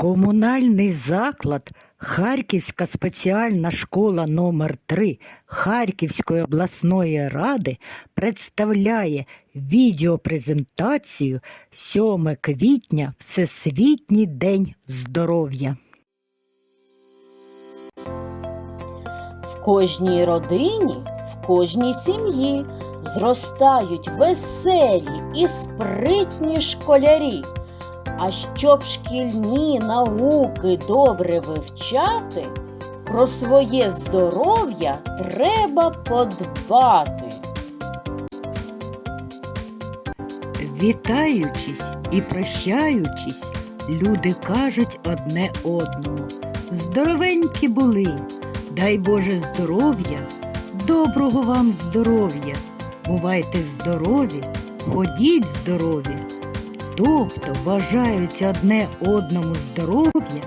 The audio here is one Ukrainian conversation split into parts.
Комунальний заклад Харківська спеціальна школа номер 3 Харківської обласної ради представляє відеопрезентацію 7 квітня Всесвітній день здоров'я. В кожній родині, в кожній сім'ї зростають веселі і спритні школярі. А щоб шкільні науки добре вивчати, про своє здоров'я треба подбати. Вітаючись і прощаючись, люди кажуть одне одному. Здоровенькі були, дай Боже здоров'я, доброго вам здоров'я, бувайте здорові, ходіть здорові. Тобто бажають одне одному здоров'я,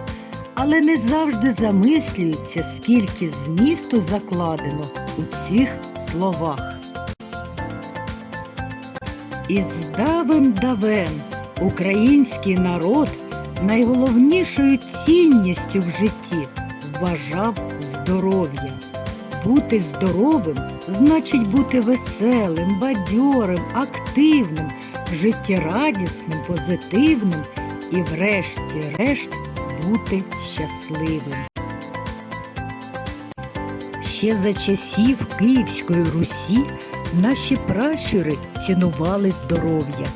але не завжди замислюються, скільки змісту закладено у цих словах. Із давен давен український народ найголовнішою цінністю в житті вважав здоров'я. Бути здоровим значить бути веселим, бадьорим, активним, життєрадісним, позитивним і, врешті-решт, бути щасливим. Ще за часів Київської Русі наші пращури цінували здоров'я,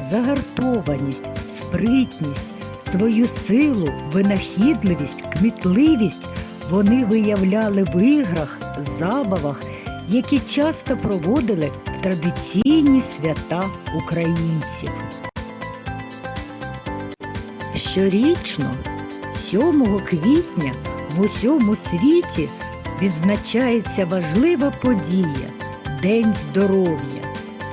загартованість, спритність, свою силу, винахідливість, кмітливість вони виявляли в іграх, забавах, які часто проводили традиційні свята українців. Щорічно, 7 квітня в усьому світі відзначається важлива подія День здоров'я.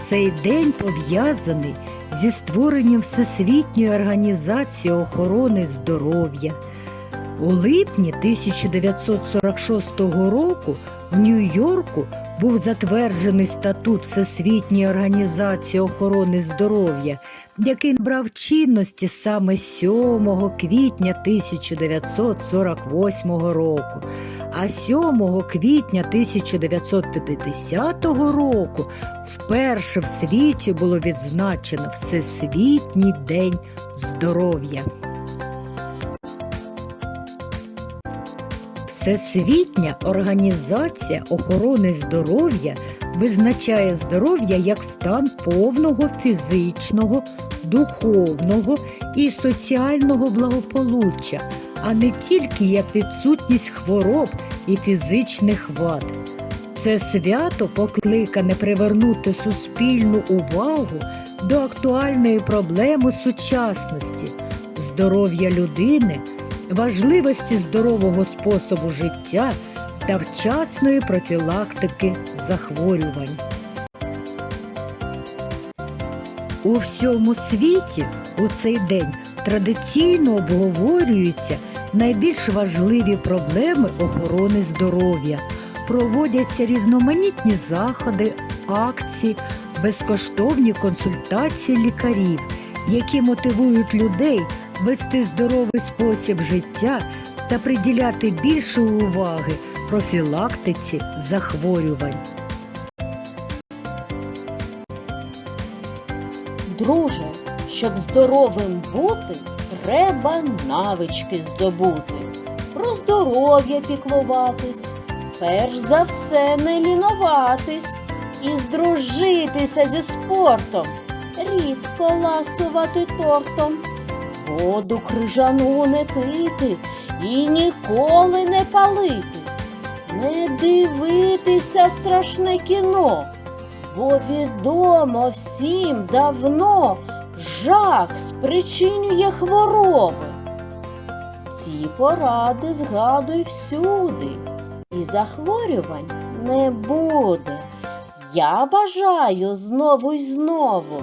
Цей день пов'язаний зі створенням Всесвітньої організації охорони здоров'я. У липні 1946 року в Нью-Йорку був затверджений статут Всесвітньої організації охорони здоров'я, який набрав чинності саме 7 квітня 1948 року. А 7 квітня 1950 року вперше в світі було відзначено Всесвітній день здоров'я. Всесвітня організація охорони здоров'я визначає здоров'я як стан повного фізичного, духовного і соціального благополуччя, а не тільки як відсутність хвороб і фізичних вад. Це свято покликане привернути суспільну увагу до актуальної проблеми сучасності здоров'я людини, важливості здорового способу життя та вчасної профілактики захворювань. У всьому світі у цей день традиційно обговорюються найбільш важливі проблеми охорони здоров'я. Проводяться різноманітні заходи, акції, безкоштовні консультації лікарів, які мотивують людей вести здоровий спосіб життя та приділяти більше уваги профілактиці захворювань. Друже, щоб здоровим бути, треба навички здобути. Про здоров'я піклуватись, перш за все не лінуватись і здружитися зі спортом, рідко ласувати тортом, воду крижану не пити і ніколи не палити, не дивитися страшне кіно. Бо відомо всім давно жах спричинює хвороби. Ці поради згадуй всюди, і захворювань не буде. Я бажаю знову й знову,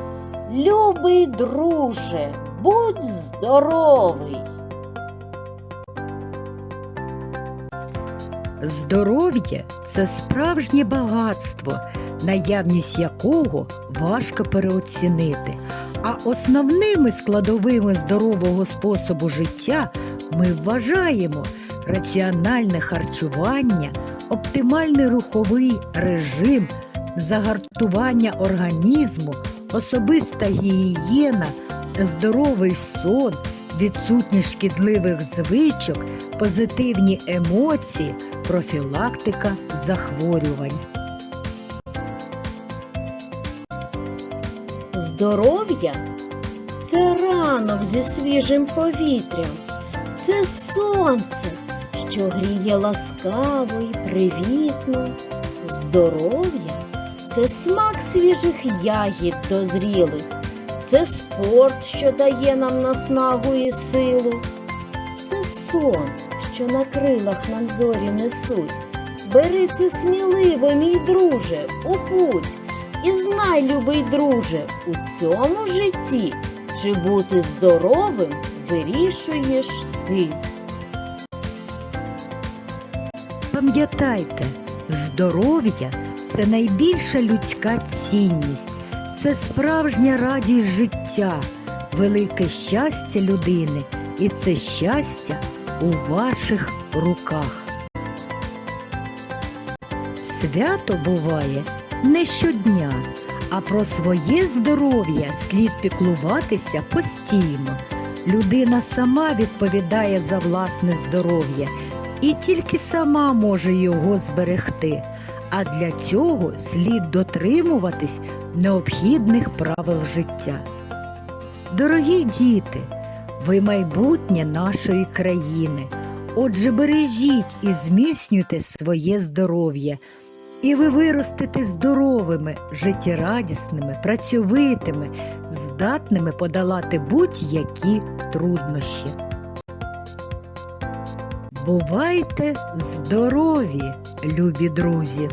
любий друже, будь здоровий. Здоров'я це справжнє багатство, наявність якого важко переоцінити. А основними складовими здорового способу життя ми вважаємо раціональне харчування, оптимальний руховий режим, загартування організму, особиста гігієна, здоровий сон, відсутність шкідливих звичок, позитивні емоції, профілактика захворювань. Здоров'я це ранок зі свіжим повітрям, це сонце, що гріє ласкаво і привітно. Здоров'я це смак свіжих ягід дозрілих, це спорт, що дає нам наснагу і силу. Це сон, що на крилах нам зорі несуть. Бери це сміливо, мій друже, у путь. І знай, любий друже, у цьому житті чи бути здоровим вирішуєш ти. Пам'ятайте, здоров'я це найбільша людська цінність, це справжня радість життя, велике щастя людини, і це щастя у ваших руках. Свято буває не щодня, а про своє здоров'я слід піклуватися постійно. Людина сама відповідає за власне здоров'я і тільки сама може його зберегти. А для цього слід дотримуватись необхідних правил життя. Дорогі діти, ви майбутнє нашої країни. Отже, бережіть і зміцнюйте своє здоров'я, і ви виростете здоровими, життєрадісними, працьовитими, здатними подолати будь-які труднощі. Бувайте здорові, любі друзі!